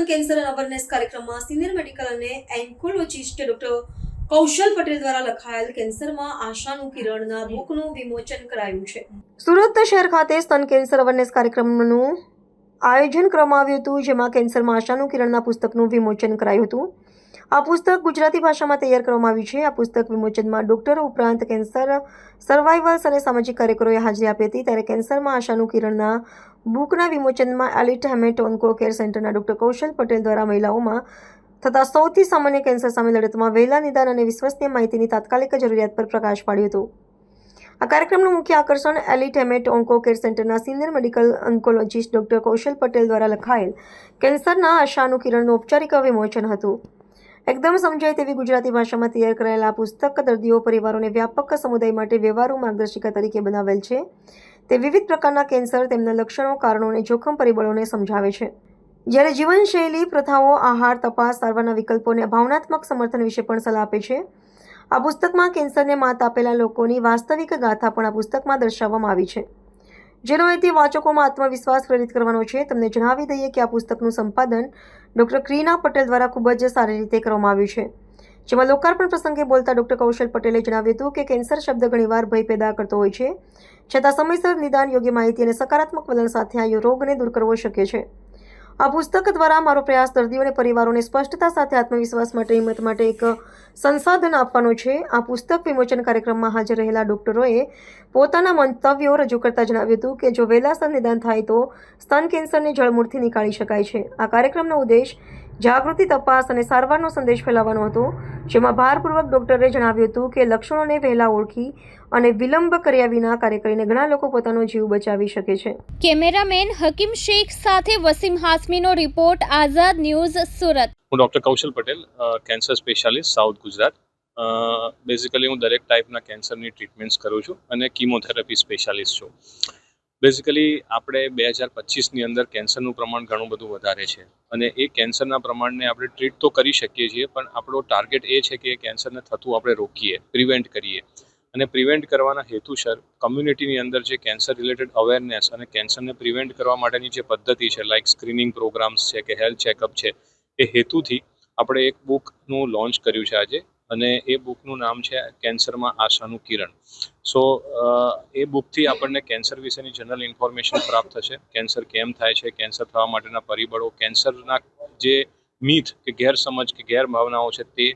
સ્તન cancer awareness કાર્યક્રમમાં senior medical અને એન્કોલોજિસ્ટ ડોક્ટર કૌશલ પટેલ દ્વારા લખાયેલ કેન્સરમાં આશાનું કિરણના બુકનું વિમોચન કરાયું છે. સુરત શહેર ખાતે સ્તન કેન્સર અવેરનેસ કાર્યક્રમનું આયોજન કરવામાં આવ્યું હતું, જેમાં કેન્સરમાં આશાનું કિરણના પુસ્તકનું વિમોચન કરાયું હતું. આ પુસ્તક ગુજરાતી ભાષામાં તૈયાર કરવામાં આવ્યું છે. આ પુસ્તક વિમોચનમાં ડોક્ટરો ઉપરાંત કેન્સર સર્વાઇવર્સ અને સામાજિક કાર્યકરોએ હાજરી આપી હતી. ત્યારે કેન્સરમાં આશાનું કિરણના બુકના વિમોચનમાં એલિટ હેમેટ ઓન્કો કેર સેન્ટરના ડોક્ટર કૌશલ પટેલ દ્વારા મહિલાઓમાં થતા સૌથી સામાન્ય કેન્સર સામે લડતમાં વહેલા નિદાન અને વિશ્વસનીય માહિતીની તાત્કાલિક જરૂરિયાત પર પ્રકાશ પાડ્યો હતો. આ કાર્યક્રમનું મુખ્ય આકર્ષણ એલિટ હેમેટ ઓન્કો કેર સેન્ટરના senior medical oncologist doctor Kaushal Patel દ્વારા લખાયેલ કેન્સરના આશાનું કિરણનું ઔપચારિક વિમોચન હતું. એકદમ સમજાય તેવી ગુજરાતી ભાષામાં તૈયાર કરાયેલા પુસ્તક દર્દીઓ, પરિવારોને વ્યાપક સમુદાય માટે વ્યવહારુ માર્ગદર્શિકા તરીકે બનાવેલ છે. તે વિવિધ પ્રકારના કેન્સર, તેમના લક્ષણો, કારણો અને જોખમ પરિબળોને સમજાવે છે. જ્યારે જીવનશૈલી, પ્રથાઓ, આહાર, તપાસ, સારવારના વિકલ્પો અને ભાવનાત્મક સમર્થન વિશે પણ સલાહ આપે છે, આ પુસ્તકમાં કેન્સરને માત આપેલા લોકોની વાસ્તવિક ગાથા પણ આ પુસ્તકમાં દર્શાવવામાં આવી છે. જેનો હેતુ વાચકોમાં આત્મવિશ્વાસ પ્રેરિત કરવાનો છે. તમને જણાવી દઈએ કે આ પુસ્તકનું સંપાદન ડૉક્ટર ક્રીના પટેલ દ્વારા ખૂબ જ સારી રીતે કરવામાં આવ્યું છે. જેમાં લોકાર્પણ પ્રસંગે બોલતા ડૉક્ટર કૌશલ પટેલે જણાવ્યું હતું કે કેન્સર શબ્દ ઘણીવાર ભય પેદા કરતો હોય છે. છતાં સમયસર નિદાન યોગ્ય માહિતી અને સકારાત્મક વલણ સાથે આ રોગને દૂર કરવો શક્ય છે. આ પુસ્તક દ્વારા મારો પ્રયાસ દર્દીઓ અને પરિવારોને સ્પષ્ટતા સાથે આત્મવિશ્વાસ માટે, હિંમત માટે એક સંસાધન આપવાનો છે. આ પુસ્તક વિમોચન કાર્યક્રમમાં હાજર રહેલા ડોક્ટરોએ પોતાના મંતવ્યો રજૂ કરતા જણાવ્યું હતું કે, જો વહેલાસર નિદાન થાય તો સ્તન કેન્સરને જળમૂળથી નીકાળી શકાય છે. આ કાર્યક્રમનો ઉદ્દેશ જાગૃતિ, તપાસ અને સારવારનો સંદેશ ફેલાવવાનો હતો, જેમાં ભારપૂર્વક ડોક્ટરે જણાવ્યું હતું કે, લક્ષણોને વહેલા ઓળખી અને વિલંબ કર્યા વિના કાર્ય કરીને ઘણા લોકો પોતાનો જીવ બચાવી શકે છે. કેમેરામેન હકીમ શેખ સાથે વસીમ હાસમીનો રિપોર્ટ, આઝાદ ન્યૂઝ, સુરત. હું doctor Kaushal Patel cancer specialist, south Gujarat. Basically હું દરેક ટાઈપના કેન્સરની ટ્રીટમેન્ટ્સ કરું છું અને કીમોથેરાપી સ્પેશિયાલિસ્ટ છું. બેઝિકલી આપણે બે હજાર પચીસની અંદર કેન્સરનું પ્રમાણ ઘણું બધું વધારે છે. અને એ કેન્સરના પ્રમાણને આપણે ટ્રીટ તો કરી શકીએ છીએ, પણ આપણો ટાર્ગેટ એ છે કે એ કેન્સરને થતું આપણે રોકીએ પ્રિવેન્ટ કરીએ. અને પ્રિવેન્ટ કરવાના હેતુસર કમ્યુનિટીની અંદર જે કેન્સર રિલેટેડ અવેરનેસ અને કેન્સરને પ્રિવેન્ટ કરવા માટેની જે પદ્ધતિ છે લાઇક સ્ક્રીનિંગ પ્રોગ્રામ્સ છે કે હેલ્થ ચેકઅપ છે, એ હેતુથી આપણે એક બુકનું લોન્ચ કર્યું છે આજે અને એ બુકનું નામ છે કેન્સરમાં આશાનું કિરણ. સો એ બુકથી આપણને કેન્સર વિશેની જનરલ ઇન્ફોર્મેશન પ્રાપ્ત થશે. કેન્સર કેમ થાય છે? કેન્સર થવા માટેના પરિબળો કેન્સરના જે મીથ કે ગેરસમજ કે ગેરભાવનાઓ છે તે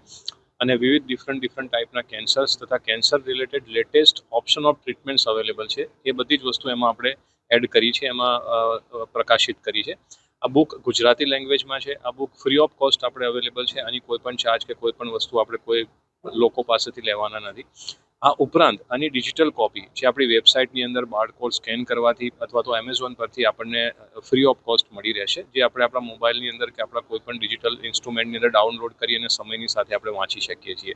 અને વિવિધ ડિફરન્ટ ડિફરન્ટ ટાઈપના કેન્સર્સ તથા cancer related latest option of treatments available છે. એ બધી જ વસ્તુ એમાં આપણે એડ કરી છે, એમાં પ્રકાશિત કરી છે. આ બુક ગુજરાતી લેંગ્વેજમાં છે. આ બુક ફ્રી ઓફ કોસ્ટ આપણે અવેલેબલ છે. આની કોઈ પણ ચાર્જ કે કોઈ પણ વસ્તુ આપણે કોઈ લોકો પાસેથી લેવાના નથી. આ ઉપરાંત આની ડિજિટલ કોપી જે આપણી વેબસાઇટની અંદર બારકોડ સ્કેન કરવાથી અથવા તો એમેઝોન પરથી આપણને ફ્રી ઓફ કોસ્ટ મળી રહેશે, જે આપણે આપણા મોબાઈલની અંદર કે આપણા કોઈપણ ડિજિટલ ઇન્સ્ટ્રુમેન્ટની અંદર ડાઉનલોડ કરી અને સમયની સાથે આપણે વાંચી શકીએ છીએ.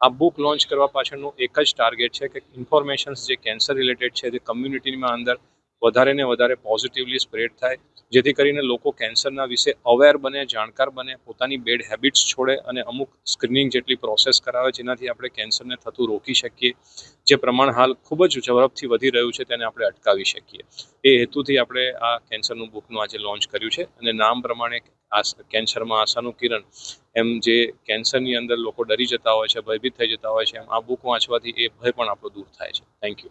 આ બુક લોન્ચ કરવા પાછળનું એક જ ટાર્ગેટ છે કે ઇન્ફોર્મેશન્સ જે કેન્સર રિલેટેડ છે, જે કમ્યુનિટીમાં અંદર વધારે ને વધારે પોઝિટિવલી સ્પ્રેડ થાય, જેથી કરીને લોકો કેન્સરના વિશે અવેર બને, જાણકાર બને, પોતાની બેડ હેબિટ્સ છોડે અને અમુક સ્ક્રીનિંગ જેટલી પ્રોસેસ કરાવે જેનાથી આપણે કેન્સરને થતું રોકી શકીએ. જે પ્રમાણ હાલ ખૂબ જ ઝડપથી વધી રહ્યું છે તેને આપણે અટકાવી શકીએ. એ હેતુથી આપણે આ કેન્સરનું બુકનું આજે લોન્ચ કર્યું છે અને નામ પ્રમાણે કેન્સરમાં આશાનું કિરણ એમ જે કેન્સરની અંદર લોકો ડરી જતા હોય છે, ભયભીત થઈ જતા હોય છે એમ આ બુક વાંચવાથી એ ભય પણ આપણો દૂર થાય છે. Thank you